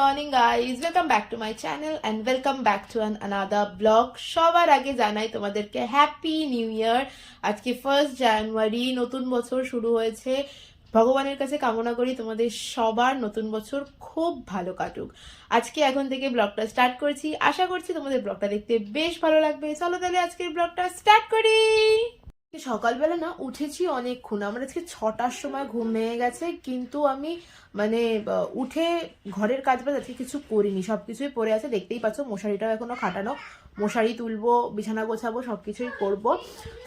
Morning guys welcome back to my channel and welcome back to an another blog সবার আগে জানাই তোমাদেরকে happy new year আজকে first January নতুন বছর শুরু হয়েছে। ভগবানের কাছে কামনা করি তোমাদের সবার নতুন বছর খুব ভালো কাটুক। আজকে এখন থেকে ব্লগটা স্টার্ট করছি। আশা করছি তোমাদের ব্লগটা দেখতে বেশ ভালো লাগবে। চলো তাহলে আজকের ব্লগটা স্টার্ট করি। সকালবেলা না উঠেছি অনেকক্ষণ। আমার আজকে ছটার সময় ঘুম ভেঙে গেছে, কিন্তু আমি মানে উঠে ঘরের কাজ বাজ আজকে কিছু করিনি। সব কিছুই পড়ে আছে, দেখতেই পাচ্ছ মশারিটাও এখনও খাটানো। মশারি তুলবো, বিছানা গোছাবো সব কিছুই করব।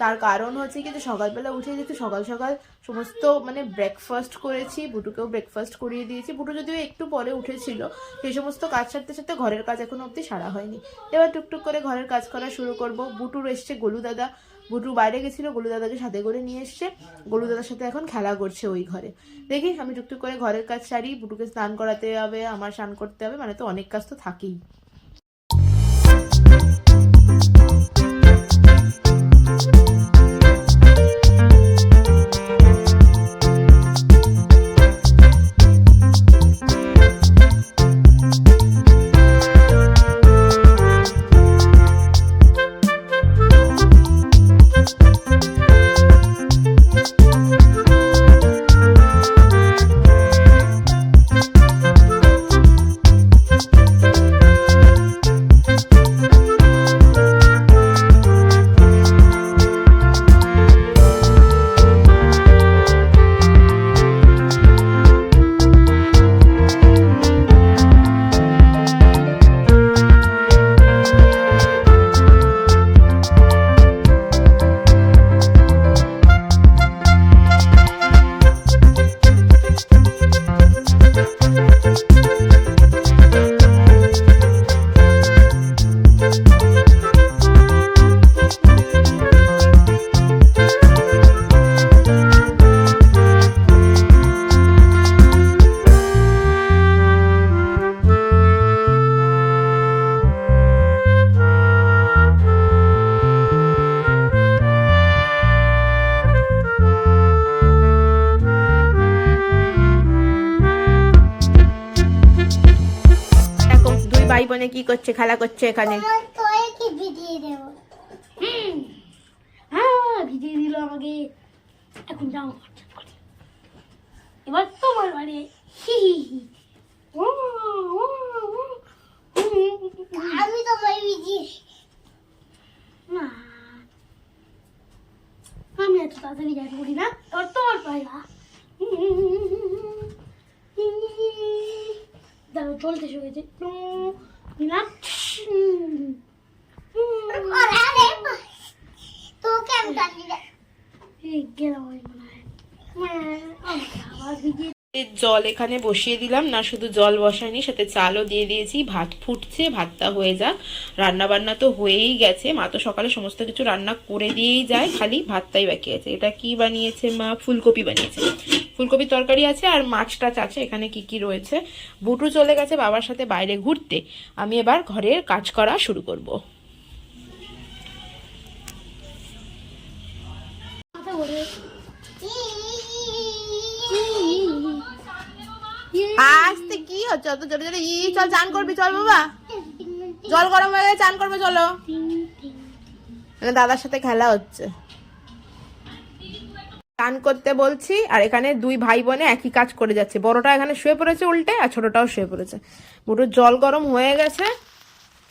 তার কারণ হচ্ছে কি যে সকালবেলা উঠে যেহেতু সকাল সকাল সমস্ত মানে ব্রেকফাস্ট করেছি, বুটুকেও ব্রেকফাস্ট করিয়ে দিয়েছি। বুটু যদিও একটু পরে উঠেছিল, সেই সমস্ত কাজ সারতে সারতে ঘরের কাজ এখনও অবধি সারা হয়নি। এবার টুকটুক করে ঘরের কাজ করা শুরু করব। বুটুর এসছে গোলু দাদা বুটু বাইরে গেছিল গোলু দাদাকে সাথে করে নিয়ে এসছে। গোলু দাদার সাথে এখন খেলা করছে ওই ঘরে। দেখি, আমি টুকটুক করে ঘরের কাজ সারি বুটুকে স্নান করাতে হবে, আমার স্নান করতে হবে মানে তো অনেক কাজ তো থাকেই। করছে খেলা করছে এখানে। হ্যাঁ ভিজিয়ে দিল আমাকে। এখন যাও এবার তোমার বাড়ি। হি হি হি। আমি না। আমি এত তাড়াতাড়ি যাই করি না এবার তোমার পাইলা দাঁড়ো চলতে শুনেছে নিলাম আরে তোকে আমি টানি রে এই গেলাম আমি মনে হয় হ্যাঁ, আমাকে আবার ভিজিয়ে জল এখানে বসিয়ে দিলাম। না, শুধু জল বসাইনি সাথে চালও দিয়ে দিয়েছি। ভাত ফুটছে, ভাতটা হয়ে যাক। রান্না বান্না তো হয়েই গেছে। মা তো সকালে সমস্ত কিছু রান্না করে দিয়েই যায়, খালি ভাতটাই বাকি আছে। এটা কি বানিয়েছে মা? ফুলকপি বানিয়েছে। ফুলকপির তরকারি আছে আর মাছ টাছ আছে। এখানে কি কি রয়েছে? বুটু চলে গেছে বাবার সাথে বাইরে ঘুরতে। আমি এবার ঘরের কাজ করা শুরু করব। আসতে, কি হচ্ছে? অত জোরে জোরে, ই, চল, চান করবি, চল বাবা। জল গরম হয়ে গেছে চান করবে, চলো। মানে দাদার সাথে খেলা হচ্ছে। চান করতে বলছি, আর এখানে দুই ভাই বোনে একই কাজ করে যাচ্ছে। বড়টা এখানে শুয়ে পড়েছে উল্টে, আর ছোটটাও শুয়ে পড়েছে। মোটর জল গরম হয়ে গেছে।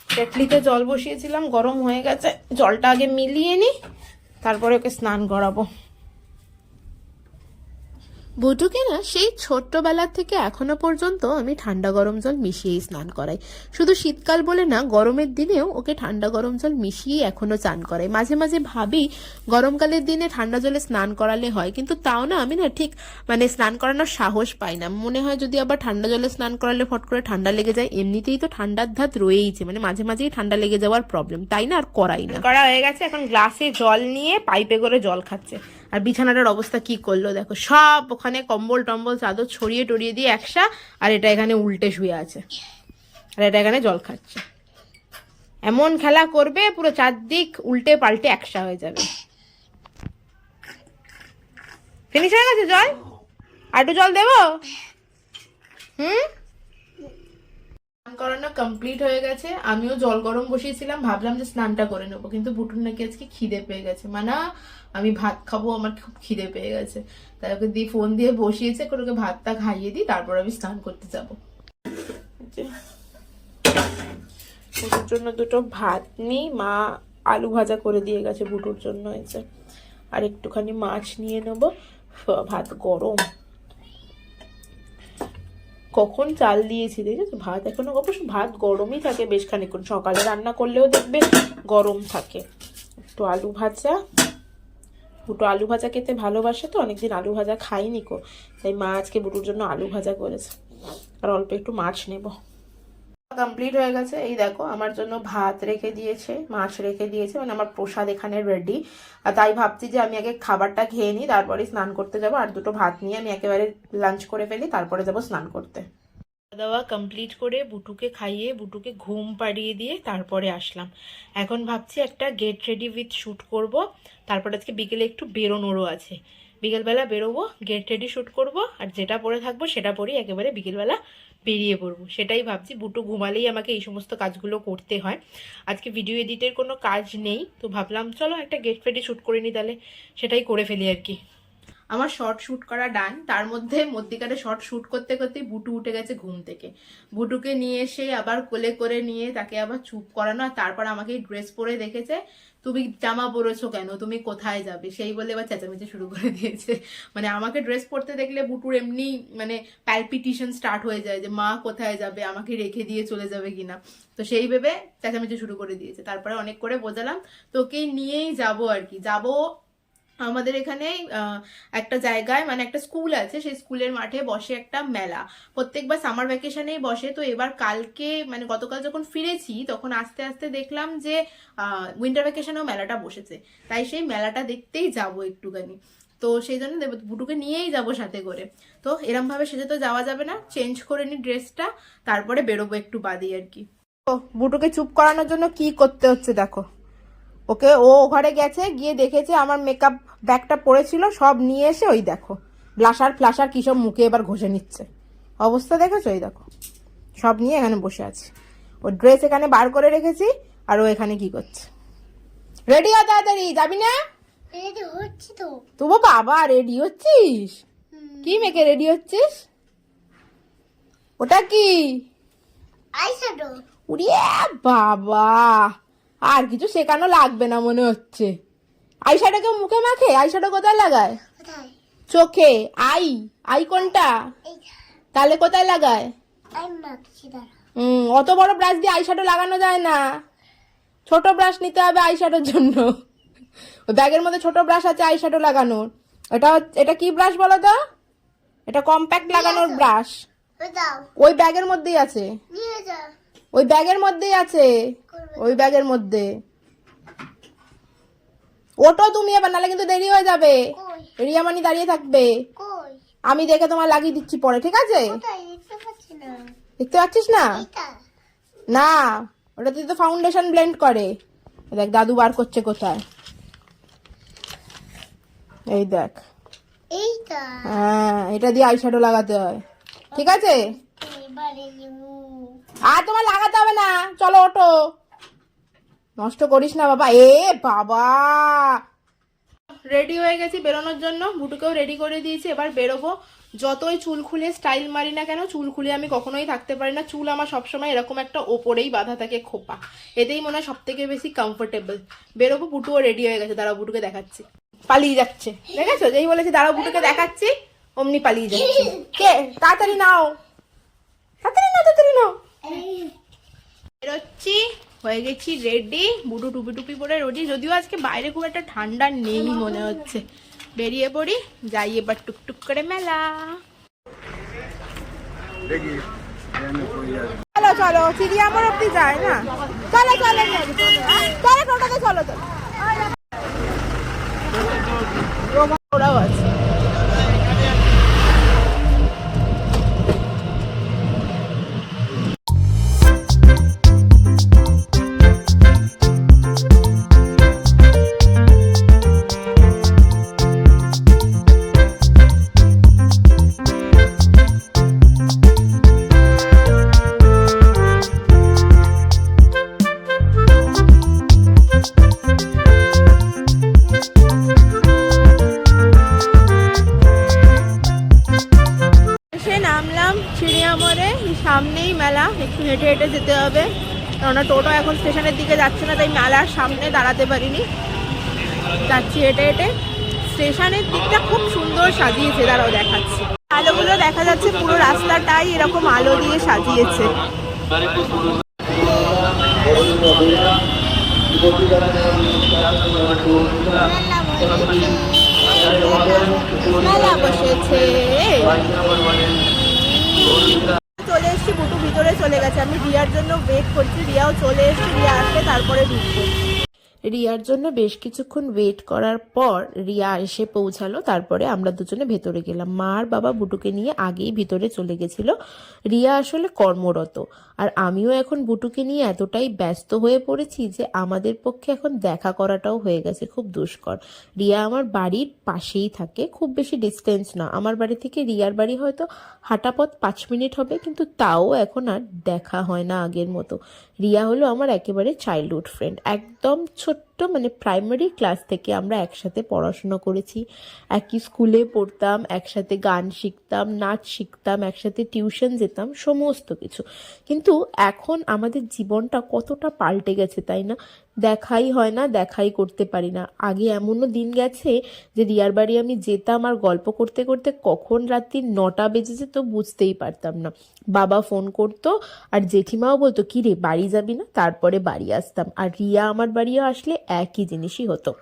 কেটলিতে জল বসিয়েছিলাম, গরম হয়ে গেছে। জলটা আগে মিলিয়ে নি, তারপরে ওকে স্নান করাবো। বটুকে না সেই ছোট্টবেলা থেকে এখনও পর্যন্ত আমি ঠান্ডা গরম জল মিশিয়েই স্নান করাই। শুধু শীতকাল বলে না, গরমের দিনেও ওকে ঠান্ডা গরম জল মিশিয়েই এখনও চান করাই। মাঝে মাঝে ভাবি, গরমকালের দিনে ঠান্ডা জলে স্নান করালে হয়, কিন্তু তাও না, আমি না ঠিক মানে স্নান করানোর সাহস পাই না। মনে হয় যদি আবার ঠান্ডা জলে স্নান করালে ফট করে ঠান্ডা লেগে যায়, এমনিতেই তো ঠান্ডার ধাত রয়েইছে মানে মাঝে মাঝেই ঠান্ডা লেগে যাওয়ার প্রবলেম তাই না, আর করাই না। করা হয়ে গেছে, এখন গ্লাসে জল নিয়ে পাইপে করে জল খাচ্ছে। আর বিছানাটার অবস্থা কি করল? দেখো, সব ওখানে কম্বল টম্বল, চাদর ছড়িয়ে টড়িয়ে দিয়ে একসা, আর এটা এখানে উল্টে শুয়ে আছে। আর এটা এখানে জল খাচ্ছে। এমন খেলা করবে, পুরো চারদিক উল্টে পাল্টে একসা হয়ে যাবে। ফিনিশ হয়ে গেছে জল? আর একটু জল দেবো? হুম? করানো কমপ্লিট হয়ে গেছে। আমিও জল গরম বসিয়েছিলাম, ভাবলাম যে স্নানটা করে নেব, কিন্তু বুটুর নাকি আজকে খিদে পেয়ে গেছে। মানে আমি ভাত খাব, আমার খুব খিদে পেয়ে গেছে। তাই ওকে দিয়ে ফোন দিয়ে বসিয়েছে, করে ওকে ভাতটা খাইয়ে দিই, তারপর আমি স্নান করতে যাব। বুটুর জন্য দুটো ভাত নিই, মা আলু ভাজা করে দিয়ে গেছে বুটুর জন্য এসে আর একটুখানি মাছ নিয়ে নেব ভাত গরম। কখন চাল দিয়েছি দেখেছ? ভাত এখনও অবশ্য ভাত গরমই থাকে বেশ খানিক্ষণ সকালে রান্না করলেও দেখবে গরম থাকে। একটু আলু ভাজা। বুটো আলু ভাজা খেতে ভালোবাসে তো, অনেকদিন আলু ভাজা খাইনি কো তাই মা আজকে বুটুর জন্য আলু ভাজা করেছে। আর অল্প একটু মাছ নেব। কমপ্লিট হয়ে গেছে। এই দেখো, আমার জন্য ভাত রেখে দিয়েছে, মাছ রেখে দিয়েছে মানে আমার প্রসাদ এখানে রেডি আর তাই ভাবছি যে আমি আগে খাবারটা খেয়ে নিই, তারপরে স্নান করতে যাব, আর দুটো ভাত নিয়ে আমি একেবারে লাঞ্চ করে ফেলি, তারপরে যাব স্নান করতে। দাওয়া কমপ্লিট করে বুটুকে খাইয়ে, বুটুকে ঘুম পাড়িয়ে দিয়ে তারপরে আসলাম। এখন ভাবছি একটা গেট রেডি উইথ শ্যুট করব। তারপর আজকে বিকেলে একটু বেরোনোরও আছে। বিকেলবেলা বেরোবো গেট রেডি শ্যুট করব, আর যেটা পরে থাকব সেটা পরেই একেবারে বিকেলবেলা বেরিয়ে পড়ব। সেটাই ভাবছি। বুটু ঘুমালেই আমাকে এই সমস্ত কাজগুলো করতে হয়। আজকে ভিডিও এডিটের কোনো কাজ নেই, তো ভাবলাম চলো একটা গেট রেডি শ্যুট করে নিই তাহলে। সেটাই করে ফেলি আর কি। আমার শর্ট শ্যুট করা ডান তার মধ্যে মধ্যিকারে শর্ট শ্যুট করতে করতে বুটু উঠে গেছে ঘুম থেকে। বুটুকে নিয়ে এসে আবার কোলে করে নিয়ে তাকে আবার চুপ করানো আর তারপর আমাকে ড্রেস পরে দেখেছে। তুমি জামা পরেছো কেন? তুমি কোথায় যাবে? সেই বলে এবার চেঁচামেচি শুরু করে দিয়েছে। মানে আমাকে ড্রেস পরতে দেখলে বুটুর এমনি মানে প্যালপিটিশন স্টার্ট হয়ে যায় যে, মা কোথায় যাবে? আমাকে রেখে দিয়ে চলে যাবে কিনা? তো সেই ভেবে চেঁচামেচি শুরু করে দিয়েছে। তারপরে অনেক করে বোঝালাম, তোকে নিয়েই যাব আর কি। যাব আমাদের এখানে একটা জায়গায় মানে একটা স্কুল আছে, সেই স্কুলের মাঠে বসে একটা মেলা। প্রত্যেকবার সামার ভ্যাকেশনেই বসে, তো এবার কালকে মানে গতকাল যখন ফিরেছি, তখন আস্তে আস্তে দেখলাম যে উইন্টার ভ্যাকেশনেও মেলাটা বসেছে। তাই সেই মেলাটা দেখতেই যাব একটুখানি। তো সেই জন্য বুটুকে নিয়েই যাব সাথে করে। তো এরম ভাবে সেজে তো যাওয়া যাবে না। চেঞ্জ করে নি ড্রেসটা তারপরে বেরোবো একটু বাদে আর কি। তো বুটুকে চুপ করানোর জন্য কি করতে হচ্ছে দেখো। ওকে ও ঘরে গেছে গিয়ে দেখেছে আমার মেকআপ ব্যাগটা পড়েছিল সব নিয়ে এসে ওই দেখো ব্লাশার ফ্লাশার কি সব মুখে এবার ঘষে নিচ্ছে। অবস্থা দেখেছ? ওই দেখো সব নিয়ে এখানে বসে আছে। ও ড্রেস এখানে বার করে রেখেছি আর ও এখানে কি করছে? রেডি হ তাড়াতাড়ি যাবি না? রেডি হচ্ছে তো। তবু বাবা রেডি হচ্ছিস? কি মেকে রেডি হচ্ছিস? ওটা কি? আইশ্যাডো উড়িয়ে বাবা! আর কিছু শেখানো লাগবে না মনে হচ্ছে। আইশ্যাডোকে মুখে মাখে? আইশ্যাডো কোথায় লাগায়? চোখে। আই। আই কোনটা? তাহলে কোথায় লাগায়? হুম অত বড় ব্রাশ দিয়ে আইশ্যাডো লাগানো যায় না। ছোট ব্রাশ নিতে হবে আইশ্যাডোর জন্য। ব্যাগের মধ্যে ছোট ব্রাশ আছে আইশ্যাডো লাগানোর। এটা এটা কি ব্রাশ বলো তো? এটা কম্প্যাক্ট লাগানোর ব্রাশ। ওই ব্যাগের মধ্যেই আছে। ওই ব্যাগের মধ্যেই আছে। ওই ব্যাগের মধ্যে। ওটো তুমি এবার নাহলে কিন্তু দেরি হয়ে যাবে। রিয়ামানি দাঁড়িয়ে থাকবে। আমি দেখে তোমার লাগিয়ে দিচ্ছি পরে ঠিক আছে? দেখতে পাচ্ছিস না? না ওটা তুই তো ফাউন্ডেশন ব্লেন্ড করে। দেখ দাদু বার করছে কোথায়? এই দেখ। হ্যাঁ এটা দিয়ে আইশ্যাডো লাগাতে হয়। ঠিক আছে? আর তোমার লাগাতে হবে না। চলো ওটো নষ্ট করিস না বাবা। এ বাবা। রেডি হয়ে গেছি বেরোনোর জন্য। বুটুকেও রেডি করে দিয়েছি, এবার বেরোবো। যতই চুল খুলে স্টাইল মারি না কেন, চুল খুলে আমি কখনোই থাকতে পারি না। চুল আমার সবসময় এরকম একটা ওপরেই বাঁধা থাকে খোপা। এতেই মনে হয় সব থেকে বেশি কমফোর্টেবল বেরোবো, বুটুও রেডি হয়ে গেছে, দাঁড়াও, বুটুকে দেখাচ্ছি। পালিয়ে যাচ্ছে। দেখেছ? যেই বলেছি, দাঁড়াও, বুটুকে দেখাচ্ছি অমনি পালিয়ে যাচ্ছে। কে? তাড়াতাড়ি নাও। তাড়াতাড়ি নাও তাড়াতাড়ি নাও। বেরোচ্ছি। হয়ে গেছি রেডি বুটু টুপি টুপি পরে রেডি যদিও আজকে বাইরে খুব একটা ঠান্ডা নেই মনে হচ্ছে বেরিয়ে পড়ি যাই এবার টুকটুক করে মেলা চলো চলো চিড়িয়ামোড় অব্দি যায় না চলো চলো চলো টোটাতে চলো চলো ওরাও আছে সামনে দাঁড়াতে পারিনি। যাচ্ছি হেঁটে হেঁটে। স্টেশনের দিকটা খুব সুন্দর সাজিয়েছে, দাঁড়াও দেখাচ্ছি। আলোগুলো দেখা যাচ্ছে পুরো রাস্তাটাই এরকম আলো দিয়ে সাজিয়েছে। মেলা বসেছে। বুটু ভিতরে চলে গেছে আমি রিয়ার জন্য ওয়েট করছি রিয়াও চলে এসছে, রিয়া আসলে তারপরে ঢুকবো। রিয়ার জন্য বেশ কিছুক্ষণ ওয়েট করার পর রিয়া এসে পৌঁছালো। তারপরে আমরা দুজনে ভেতরে গেলাম। মা আর বাবা বুটুকে নিয়ে আগেই ভিতরে চলে গেছিল। রিয়া আসলে কর্মরত। আর আমিও এখন বুটুকে নিয়ে এতটাই ব্যস্ত হয়ে পড়েছি যে আমাদের পক্ষে এখন দেখা করাটাও হয়ে গেছে খুব দুষ্কর। রিয়া আমার বাড়ির পাশেই থাকে। খুব বেশি ডিস্টেন্স না। আমার বাড়ি থেকে রিয়ার বাড়ি হয়তো হাঁটা পথ পাঁচ মিনিট হবে, কিন্তু তাও এখন আর দেখা হয় না আগের মতো। রিয়া হলো আমার একেবারে চাইল্ডহুড ফ্রেন্ড একদম ছোট্ট মানে প্রাইমারি ক্লাস থেকে আমরা একসাথে পড়াশোনা করেছি। একই স্কুলে পড়তাম, একসাথে গান শিখতাম, নাচ শিখতাম, একসাথে টিউশন যেতাম, সমস্ত কিছু। কিন্তু এখন আমাদের জীবনটা কতটা পাল্টে গেছে, তাই না? দেখাই হয় না, দেখাই করতে পারি না। আগে এমনও দিন গেছে যে রিয়ার বাড়ি আমি যেতাম আর গল্প করতে করতে কখন রাত্রি নটা বেজে যেত বুঝতেই পারতাম না। বাবা ফোন করতো আর জেঠিমাও বলতো কি রে বাড়ি যাবি না? তারপরে বাড়ি আসতাম। আর রিয়া আমার বাড়িও আসলে একই জিনিসই হতো।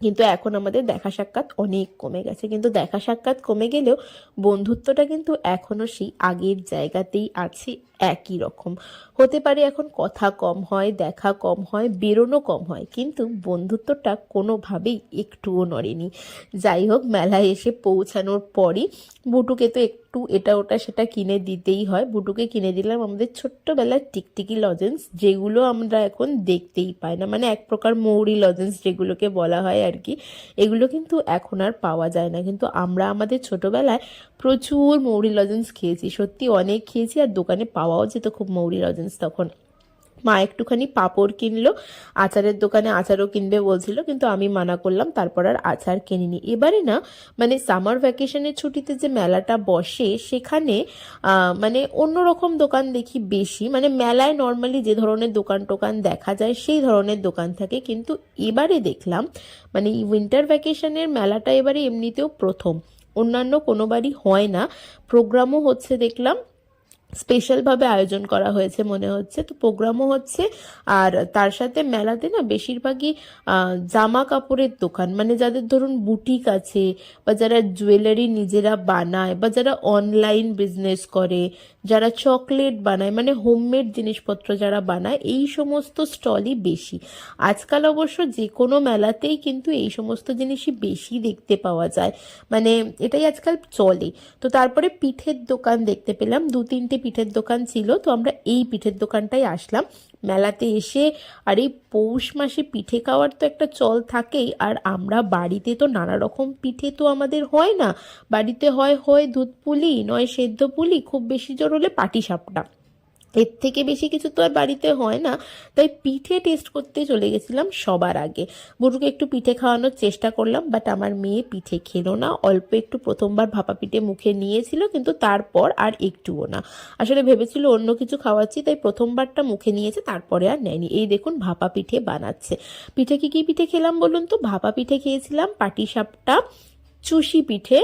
কিন্তু এখন আমাদের দেখা সাক্ষাৎ অনেক কমে গেছে। কিন্তু দেখা সাক্ষাৎ কমে গেলেও বন্ধুত্বটা কিন্তু এখনও সেই আগের জায়গাতেই আছে। একই রকম। হতে পারে এখন কথা কম হয়, দেখা কম হয়, বেরোনো কম হয়, কিন্তু বন্ধুত্বটা কোনোভাবেই একটুও নড়েনি। যাই হোক, মেলায় এসে পৌঁছানোর পরই বুটুকে তো একটু এটা ওটা সেটা কিনে দিতেই হয়। বুটুকে কিনে দিলাম আমাদের ছোট্টবেলার টিকটিকি লজেন্স যেগুলো আমরা এখন দেখতেই পাই না। মানে এক প্রকার মৌরি লজেন্স যেগুলোকে বলা হয় আর কি। এগুলো কিন্তু এখন আর পাওয়া যায় না। কিন্তু আমরা আমাদের ছোটবেলায় প্রচুর মৌরি লজেন্স খেয়েছি। সত্যি অনেক খেয়েছি আর দোকানে পাওয়াও যেত খুব মৌরি লজেন্স তখন। মা একটুখানি পাঁপড় কিনলো, আচারের দোকানে আচারও কিনবে বলছিল, কিন্তু আমি মানা করলাম, তারপর আর আচার কিনিনি। এবারে না মানে সামার ভ্যাকেশনের ছুটিতে যে মেলাটা বসে, সেখানে মানে অন্যরকম দোকান দেখি বেশি। মানে মেলায় নর্মালি যে ধরনের দোকান টোকান দেখা যায়, সেই ধরনের দোকান থাকে। কিন্তু এবারে দেখলাম মানে উইন্টার ভ্যাকেশনের মেলাটা এবারে এমনিতেও প্রথম। অন্যান্য কোনোবারই হয় না। প্রোগ্রামও হচ্ছে দেখলাম স্পেশালভাবে আয়োজন করা হয়েছে মনে হচ্ছে। তো প্রোগ্রামও হচ্ছে। আর তার সাথে মেলাতে না বেশিরভাগই জামা কাপড়ের দোকান। মানে যাদের ধরুন বুটিক আছে বা যারা জুয়েলারি নিজেরা বানায় বা যারা অনলাইন বিজনেস করে, যারা চকলেট বানায় মানে হোমমেড জিনিসপত্র যারা বানায়, এই সমস্ত স্টলই বেশি। আজকাল অবশ্য যে কোনো মেলাতেই কিন্তু এই সমস্ত জিনিসই বেশি দেখতে পাওয়া যায়। মানে এটাই আজকাল চলে। তো তারপরে পিঠের দোকান দেখতে পেলাম। দু তিনটে পিঠের দোকান ছিল, তো আমরা এই পিঠের দোকানটাই আসলাম। মেলাতে এসে, আর এই পৌষ মাসে পিঠে খাওয়ার তো একটা চল থাকেই, আর আমরা বাড়িতে তো নানা রকম পিঠে তো আমাদের হয় না। বাড়িতে হয় হয় দুধ পুলি, নয় সেদ্ধ পুলি, খুব বেশি জোর হলে পাটিসাপটা। এর থেকে বেশি কিছু তো আর বাড়িতে হয় না। তাই পিঠে টেস্ট করতে চলে গেছিলাম সবার আগে। বুড়ুকে একটু পিঠে খাওয়ানোর চেষ্টা করলাম বাট আমার মেয়ে পিঠে খেলো না। অল্প একটু প্রথমবার ভাপা পিঠে মুখে নিয়েছিল, কিন্তু তারপর আর একটুও না। আসলে ভেবেছিল অন্য কিছু খাওয়াচ্ছি, তাই প্রথমবারটা মুখে নিয়েছে, তারপরে আর নেয়নি। এই দেখুন ভাপা পিঠে বানাচ্ছে। পিঠে কি কি পিঠে খেলাম বলুন তো? ভাপা পিঠে খেয়েছিলাম পাটিসাপটা চুষি পিঠে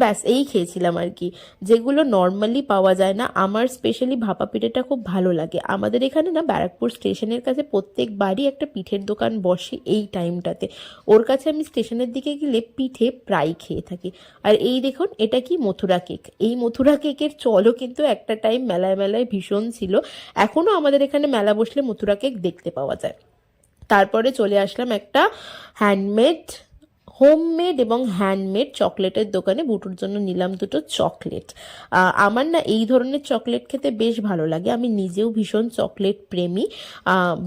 ব্যাস, এই খেয়েছিলাম আর কি। যেগুলো নর্মালি পাওয়া যায় না, আমার স্পেশালি ভাপা পিঠেটা খুব ভালো লাগে। আমাদের এখানে না, ব্যারাকপুর স্টেশনের কাছে প্রত্যেকবারই একটা পিঠের দোকান বসে এই টাইমটাতে ওর কাছে আমি স্টেশনের দিকে গেলে পিঠে প্রায় খেয়ে থাকি। আর এই দেখুন, এটা কি মথুরা কেক? এই মথুরা কেকের চলও কিন্তু একটা টাইম মেলায় মেলায় ভীষণ ছিল। এখনও আমাদের এখানে মেলা বসলে মথুরা কেক দেখতে পাওয়া যায়। তারপরে চলে আসলাম একটা হ্যান্ডমেড হোমমেড এবং হ্যান্ডমেড চকলেটের দোকানে বুটুর জন্য নিলাম দুটো চকলেট। আমার না এই ধরনের চকলেট খেতে বেশ ভালো লাগে। আমি নিজেও ভীষণ চকলেট প্রেমী।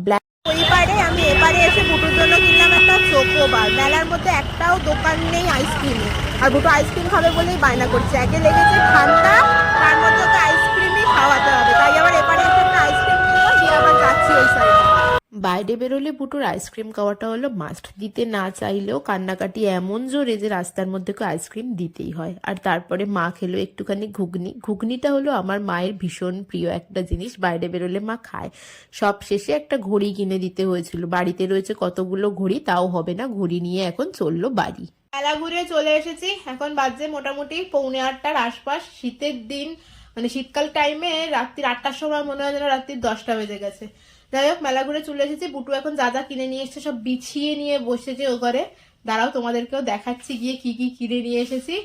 ব্ল্যাক ওইবারে আমি এবারে এসে বুটুর জন্য কিনলাম একটা চোকোবার মেলার মধ্যে একটাও দোকান নেই আইসক্রিমে আর বুটু আইসক্রিম খাবে বলেই বায়না করছে। একে লেগেছে ঠান্ডা, তার মধ্যে ওকে আইসক্রিমই খাওয়াতে হবে। তাই আবার এবারে এসে একটা আইসক্রিম কিনবো দিয়ে আবার যাচ্ছি ওই সাইডে বাইরে বেরোলে বুটুর আইসক্রিম খাওয়াটা হলো মাস্ট দিতে না চাইলেও কান্নাকাটি এমন জোরে যে রাস্তার মধ্যে আইসক্রিম দিতেই হয়। আর তারপরে মা খেলো একটুখানি ঘুগনি। ঘুগনিটা হলো আমার মায়ের ভীষণ প্রিয় একটা জিনিস, বাইরে বেরোলে মা খায়। সব শেষে একটা ঘড়ি কিনে দিতে হয়েছিল। বাড়িতে রয়েছে কতগুলো ঘড়ি, তাও হবে না। ঘড়ি নিয়ে এখন চলল বাড়ি। মেলা ঘুরে চলে এসেছি। এখন বাজে মোটামুটি পৌনে আটটার আশপাশ। শীতের দিন মানে শীতকাল টাইমে রাত্রির আটটার সময় মনে হয় যেন রাত্রির দশটা বেজে গেছে। যাই হোক মেলা ঘুরে চলে এসেছি। বুটু এখন যা যা কিনে নিয়ে এসেছে সব বিছিয়ে নিয়ে বসেছে ও ঘরে। দাঁড়াও তোমাদেরকেও দেখাচ্ছি গিয়ে কি কি কিনে নিয়ে এসেছি।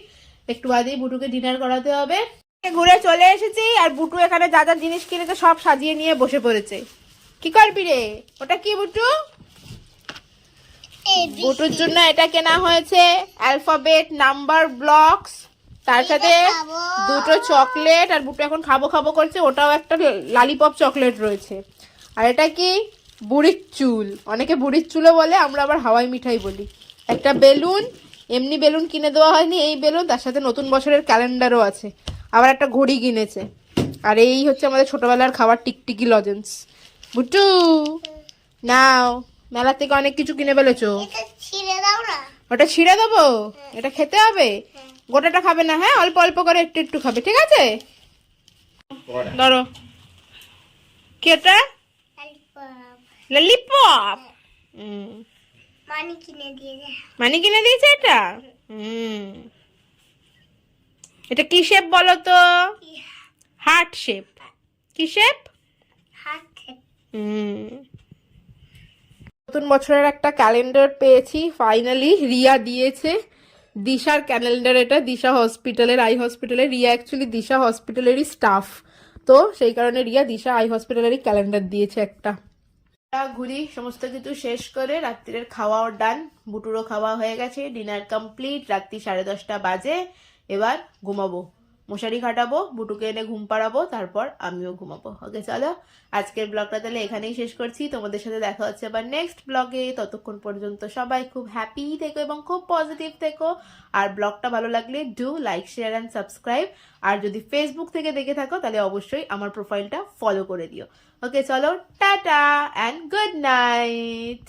একটু বাদেই বুটুকে ডিনার করাতে হবে। ঘুরে চলে এসেছি আর বুটু এখানে যা যা জিনিস কিনেছে সব সাজিয়ে নিয়ে বসে পড়েছে। কি করবি রে? ওটা কি বুটু? বুটুর জন্য এটা কেনা হয়েছে। অ্যালফাবেট নাম্বার ব্লকস তার সাথে দুটো চকলেট আর বুটু এখন খাব খাব করছে। ওটাও একটা লালিপপ চকলেট রয়েছে। আর এটা কি? বুড়ির চুল। অনেকে বুড়ির চুলও বলে আমরা আবার হাওয়াই মিঠাই বলি। একটা বেলুন এমনি বেলুন কিনে দেওয়া হয়নি এই বেলুন তার সাথে নতুন বছরের ক্যালেন্ডারও আছে। আবার একটা ঘড়ি কিনেছে। আর এই হচ্ছে আমাদের ছোটবেলার খাবার টিকটিকি লজেন্স। বুটু নাও। মেলা থেকে অনেক কিছু কিনে ফেলেছো। এটা ছিঁড়ে দাও না। ওটা ছিঁড়ে দেবো? এটা খেতে হবে? গোটাটা খাবে না হ্যাঁ? অল্প অল্প করে একটু একটু খাবে ঠিক আছে? ধরো। কি এটা? ললিপপ মানি কিনে দিয়ে দে মানে কিনে দিয়েছে এটা হুম এটা কি শেপ বলো তো হার্ট শেপ কি শেপ হুম নতুন বছরের একটা ক্যালেন্ডার পেয়েছি ফাইনালি রিয়া দিয়েছে। দিশার ক্যালেন্ডার এটা দিশা হসপিটালের আই হসপিটালের রিয়া অ্যাকচুয়ালি দিশা হসপিটালেরই স্টাফ তো সেই কারণে রিয়া দিশা আই হসপিটালেরই ক্যালেন্ডার দিয়েছে একটা। ঘুরি সমস্ত কিছু শেষ করে রাত্রির খাওয়াও ডান বুটুরও খাওয়া হয়ে গেছে ডিনার কমপ্লিট রাত্রি সাড়ে দশটা বাজে, এবার ঘুমাবো। মশারি খাটাবো বুটুকে এনে ঘুম পাড়াবো, তারপর আমিও ঘুমাবো। ওকে চলো আজকের ব্লগটা তাহলে এখানেই শেষ করছি। তোমাদের সাথে দেখা হচ্ছে আবার নেক্সট ব্লগে ততক্ষণ পর্যন্ত সবাই খুব হ্যাপি থেকো এবং খুব পজিটিভ থেকো। আর ব্লগটা ভালো লাগলে do like share and subscribe আর যদি ফেসবুক থেকে দেখে থাকো, তাহলে অবশ্যই আমার প্রোফাইলটা ফলো করে দিও। ওকে চলো, টাটা অ্যান্ড গুড নাইট